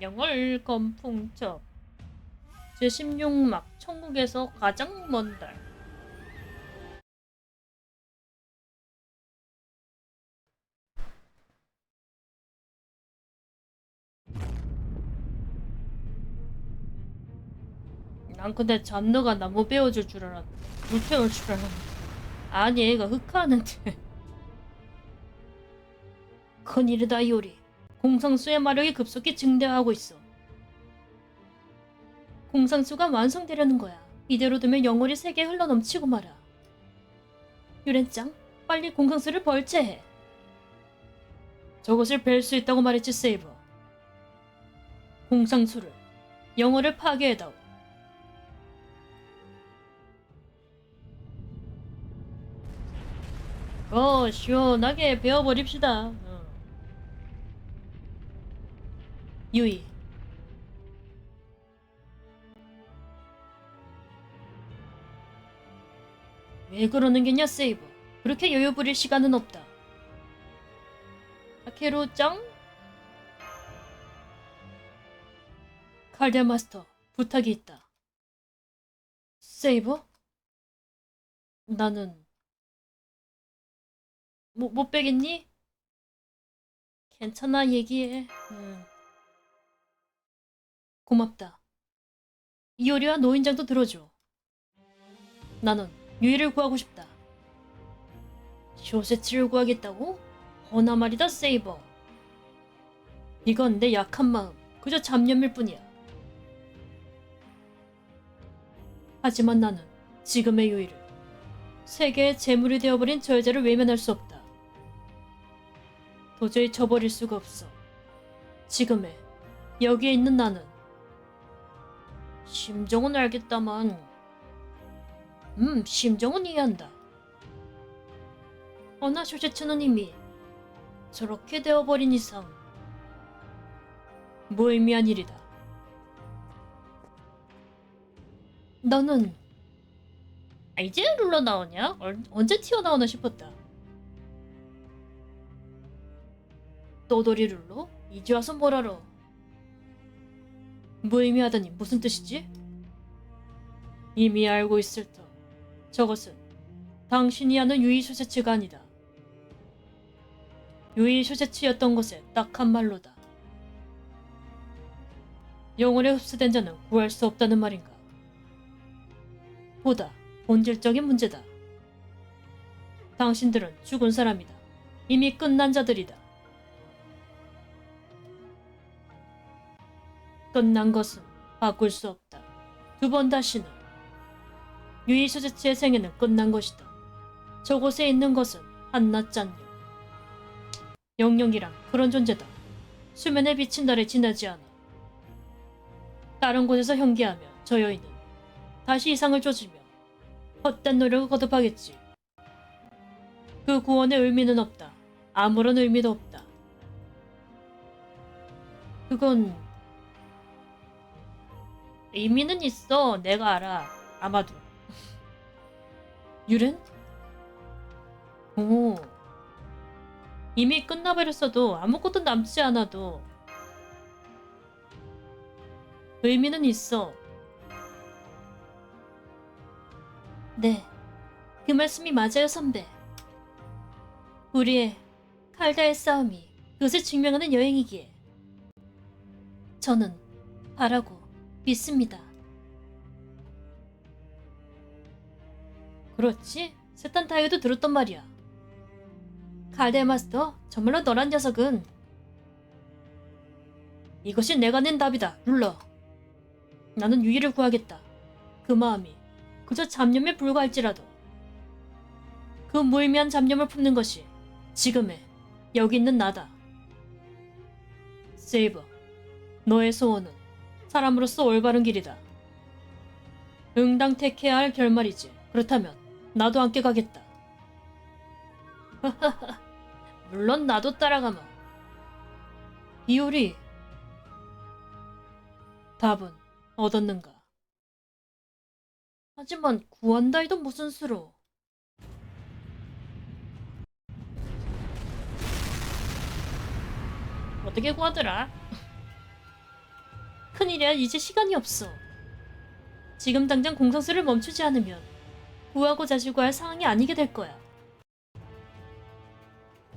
영월 건풍첩 제16막 천국에서 가장 먼 달. 난 근데 잔느가 나무 베어줄 줄 알았는데 물 태울 줄 알았는데. 아니 얘가 흑하는데. 큰일이다 이오리 공상수의 마력이 급속히 증대하고 있어. 공상수가 완성되려는 거야. 이대로 두면 영월이 세계에 흘러넘치고 말아. 유렌짱 빨리 공상수를 벌채해. 저것을 뵐 수 있다고 말했지 세이버. 공상수를 영월을 파괴해다오. 어, 시원하게 배워버립시다. 어. 유이. 왜 그러는 게냐, 세이버. 그렇게 여유 부릴 시간은 없다. 타케루 짱? 칼데 마스터, 부탁이 있다. 세이버? 나는 뭐, 못 빼겠니? 괜찮아, 얘기해. 응. 고맙다. 이효리와 노인장도 들어줘. 나는 유이를 구하고 싶다. 쇼세츠를 구하겠다고? 허나 말이다, 세이버. 이건 내 약한 마음, 그저 잡념일 뿐이야. 하지만 나는 지금의 유이를 세계의 재물이 되어버린 저 여자를 외면할 수 없다. 도저히 저버릴 수가 없어. 지금의 여기에 있는 나는 심정은 알겠다만 음 심정은 이해한다. 어나 쇼제츠는 이미 저렇게 되어버린 이상 무의미한 일이다. 너는 아, 이제 룰러 나오냐? 얼- 언제 튀어나오나 싶었다. 또돌이룰로? 이제 와서 뭘 알아? 무의미하다니 무슨 뜻이지? 이미 알고 있을 터. 저것은 당신이 아는 유이 쇼세츠가 아니다. 유이 쇼세츠였던 것에 딱 한 말로다. 영혼에 흡수된 자는 구할 수 없다는 말인가? 보다 본질적인 문제다. 당신들은 죽은 사람이다. 이미 끝난 자들이다. 끝난 것은 바꿀 수 없다. 두 번 다시는 유이 소제치의 생애는 끝난 것이다. 저곳에 있는 것은 한낱 잔념. 영영이란 그런 존재다. 수면에 비친 달에 지나지 않아. 다른 곳에서 현기하며 저 여인은 다시 이상을 쫓으며 헛된 노력을 거듭하겠지. 그 구원의 의미는 없다. 아무런 의미도 없다. 그건 의미는 있어. 내가 알아. 아마도. 유렌? 오. 이미 끝나버렸어도 아무것도 남지 않아도 의미는 있어. 네. 그 말씀이 맞아요, 선배. 우리의 칼다의 싸움이 그것을 증명하는 여행이기에 저는 바라고 믿습니다. 그렇지? 세탄 타이어도 들었단 말이야. 칼데 마스터, 정말로 너란 녀석은 이것이 내가 낸 답이다, 룰러. 나는 유이를 구하겠다. 그 마음이 그저 잡념에 불과할지라도 그 무의미한 잡념을 품는 것이 지금의 여기 있는 나다. 세이버, 너의 소원은 사람으로서 올바른 길이다. 응당 택해야 할 결말이지. 그렇다면 나도 함께 가겠다. 물론 나도 따라가마. 이효리 답은 얻었는가? 하지만 구한다 이도 무슨 수로? 어떻게 구하더라? 큰일이야. 이제 시간이 없어. 지금 당장 공성수를 멈추지 않으면 부하고 자시고 할 상황이 아니게 될 거야.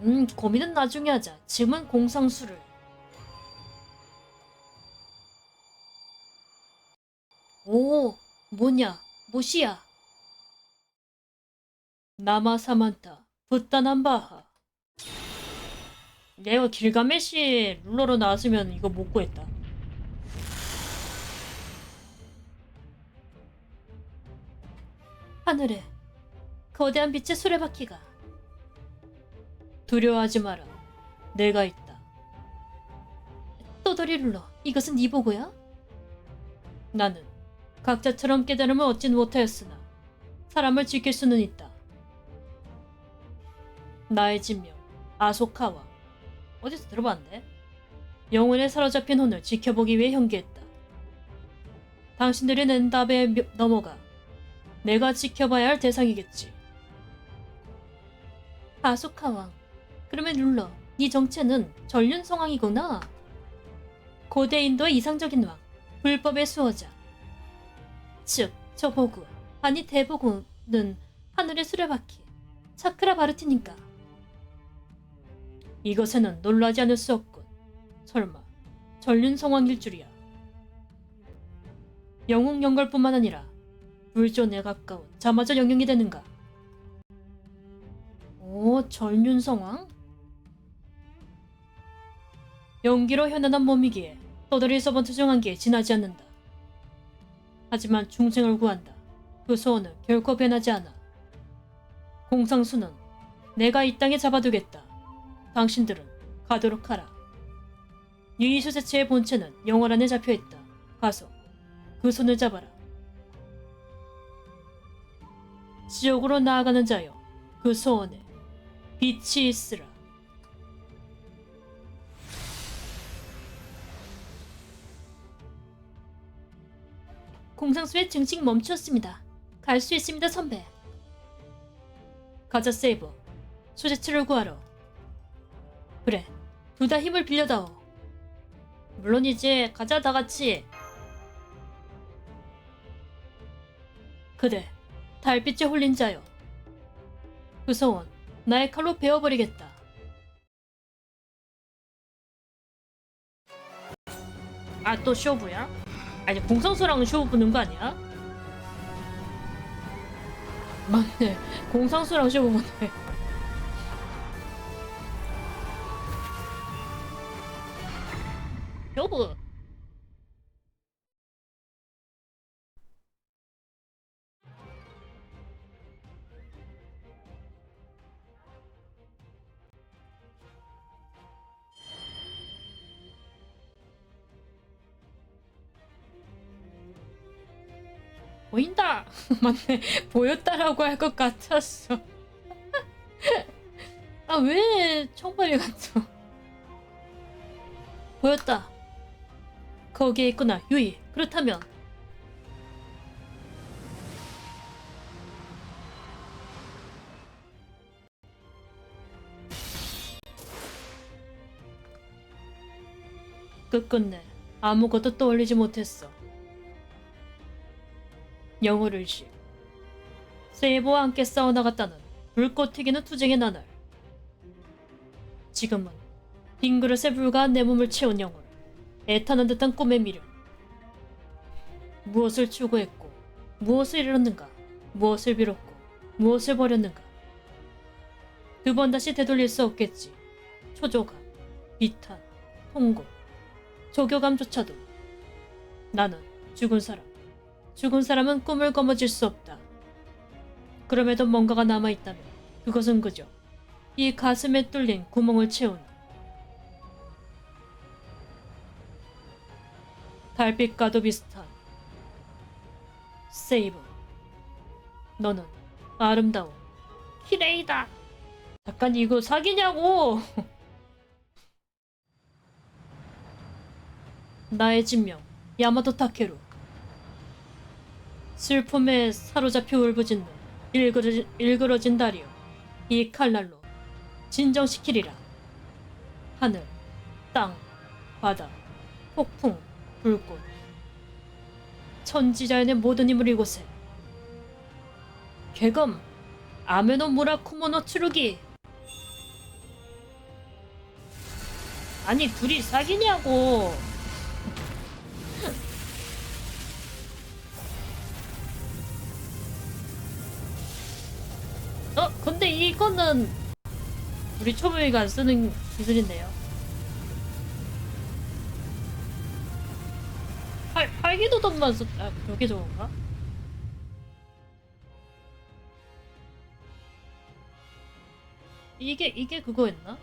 음, 고민은 나중에 하자. 지금은 공성수를. 오, 뭐냐? 뭐시야? 나마사만타, 붓다난 바하. 내가 길가메시 룰러로 나왔으면 이거 못 구했다. 하늘에 거대한 빛의 수레바퀴가 두려워하지 마라. 내가 있다. 또돌이 룰러, 이것은 네 보고야? 나는 각자처럼 깨달음을 얻진 못하였으나 사람을 지킬 수는 있다. 나의 진명 아소카와 어디서 들어봤는데? 영혼에 사로잡힌 혼을 지켜보기 위해 현기했다. 당신들이 낸 답에 며- 넘어가 내가 지켜봐야 할 대상이겠지. 아소카 왕, 그러면 룰러, 네 정체는 전륜 성왕이구나. 고대 인도의 이상적인 왕, 불법의 수호자. 즉, 저 보구, 아니 대보구는 하늘의 수레바퀴, 차크라 바르티니까. 이것에는 놀라지 않을 수 없군. 설마 전륜 성왕일 줄이야. 영웅 연걸뿐만 아니라 불존에 가까운 자마저 영웅이 되는가? 오, 전륜 성왕? 연기로 현안한 몸이기에 떠돌이 서번트 중한개 지나지 않는다. 하지만 중생을 구한다. 그 소원은 결코 변하지 않아. 공상수는 내가 이 땅에 잡아두겠다. 당신들은 가도록 하라. 유이수 자체의 본체는 영월 안에 잡혀있다. 가서 그 손을 잡아라. 지옥으로 나아가는 자여, 그 소원에 빛이 있으라. 공상수의 증식 멈추었습니다. 갈 수 있습니다, 선배. 가자, 세이버. 수제츠를 구하러. 그래, 둘 다 힘을 빌려다오. 물론이지, 가자, 다 같이. 그래, 달빛에 홀린 자여. 그 소원, 나의 칼로 베어버리겠다. 아, 또 쇼부야? 아니, 공상수랑은 쇼부 부는 거 아니야? 맞네. 공상수랑 쇼부 부네. 보인다. 맞네. 보였다라고 할 것 같았어. 아, 왜 청발이 같죠? 보였다. 거기에 있구나, 유이. 그렇다면 끝끝내 아무것도 떠올리지 못했어. 영혼을식 세이버와 함께 싸워나갔다는 불꽃 튀기는 투쟁의 나날. 지금은 빈 그릇에 불과한 내 몸을 채운 영혼 애타는 듯한 꿈의 미련. 무엇을 추구했고 무엇을 이뤘는가 무엇을 빌었고 무엇을 버렸는가. 두 번 다시 되돌릴 수 없겠지. 초조감 비탄 통곡 조교감조차도 나는 죽은 사람 죽은 사람은 꿈을 거머쥘 수 없다. 그럼에도 뭔가가 남아있다면 그것은 그저 이 가슴에 뚫린 구멍을 채우는 달빛과도 비슷한 세이브. 너는 아름다워. 키레이다. 잠깐 이거 사기냐고. 나의 진명 야마토 타케루. 슬픔에 사로잡혀 울부짖는 일그러진, 일그러진 다리요. 이 칼날로 진정시키리라. 하늘, 땅, 바다, 폭풍, 불꽃. 천지자연의 모든 힘을 이곳에. 개검 아메노 무라쿠모노 추루기. 아니 둘이 사귀냐고. 이거는 우리 초보이가 안 쓰는 기술인데요. 활, 활기도전만 썼, 아, 그게 좋은가? 이게, 이게 그거였나?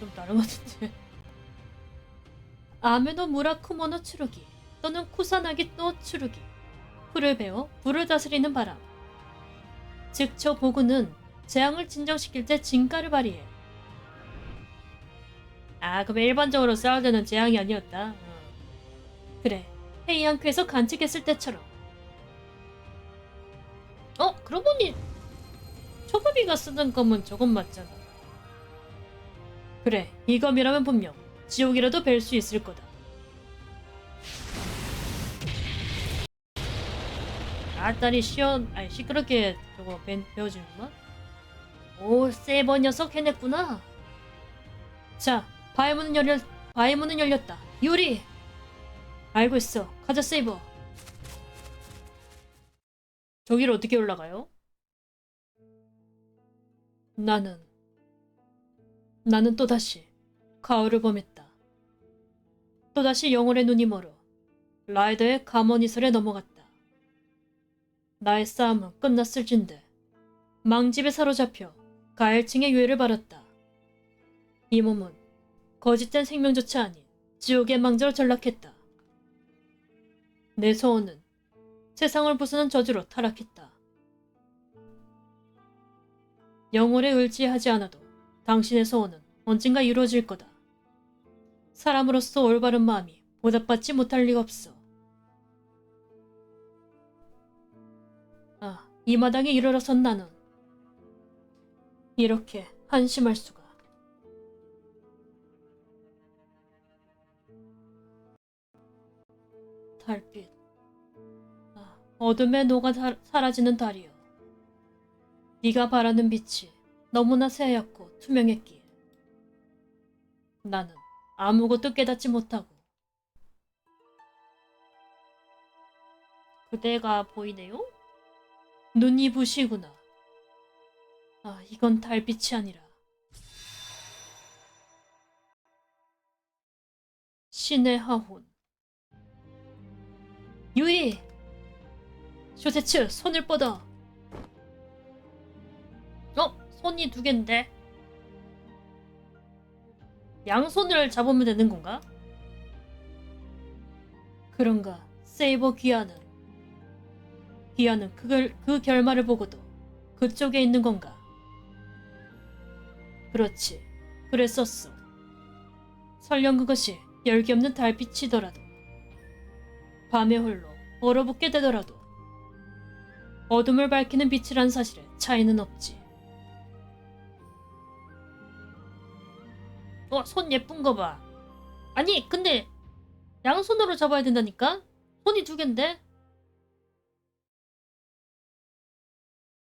좀 다른 것 같은데. 아메노 무라쿠모노 추루기 또는 쿠사나기 또 추루기 불을 베어 불을 다스리는 바람 즉 저 보구는 재앙을 진정시킬 때 진가를 발휘해. 아 그럼 일반적으로 싸울 때는 재앙이 아니었다. 어. 그래 헤이안크에서 간직했을 때처럼. 어? 그러고 보니 초급이가 쓰던 검은 저건 맞잖아. 그래 이 검이라면 분명 지옥이라도 뵐 수 있을 거다. 아따리 시원 아니 시끄럽게 저거 배, 배워주는구만 오 세버 녀석 해냈구나 자 바위 문은 열렸 바위 문은 열렸다 유리 알고 있어. 가자 세이버. 저기를 어떻게 올라가요? 나는 나는 또다시 가을을 범했다. 또다시 영혼의 눈이 멀어 라이더의 가머니설에 넘어갔다. 나의 싸움은 끝났을진데 망집에 사로잡혀 가일층의 유해를 받았다. 이 몸은 거짓된 생명조차 아닌 지옥의 망자로 전락했다. 내 소원은 세상을 부수는 저주로 타락했다. 영혼에 의지하지 않아도 당신의 소원은 언젠가 이루어질 거다. 사람으로서 올바른 마음이 보답받지 못할 리가 없어. 아, 이 마당에 이르러선 나는 이렇게 한심할 수가. 달빛. 아, 어둠에 녹아 사, 사라지는 달이여. 네가 바라는 빛이 너무나 새하얗고 투명했기에 나는 아무것도 깨닫지 못하고 그대가 보이네요? 눈이 부시구나. 아, 이건 달빛이 아니라 신의 하혼. 유이! 쇼세츠, 손을 뻗어! 어? 손이 두 갠데? 양손을 잡으면 되는 건가? 그런가, 세이버 귀하는. 귀하는 그걸, 그 결말을 보고도 그쪽에 있는 건가? 그렇지, 그랬었어. 설령 그것이 열기 없는 달빛이더라도. 밤에 홀로 얼어붙게 되더라도 어둠을 밝히는 빛이란 사실에 차이는 없지. 어, 손 예쁜 거 봐. 아니, 근데 양손으로 잡아야 된다니까? 손이 두 갠데?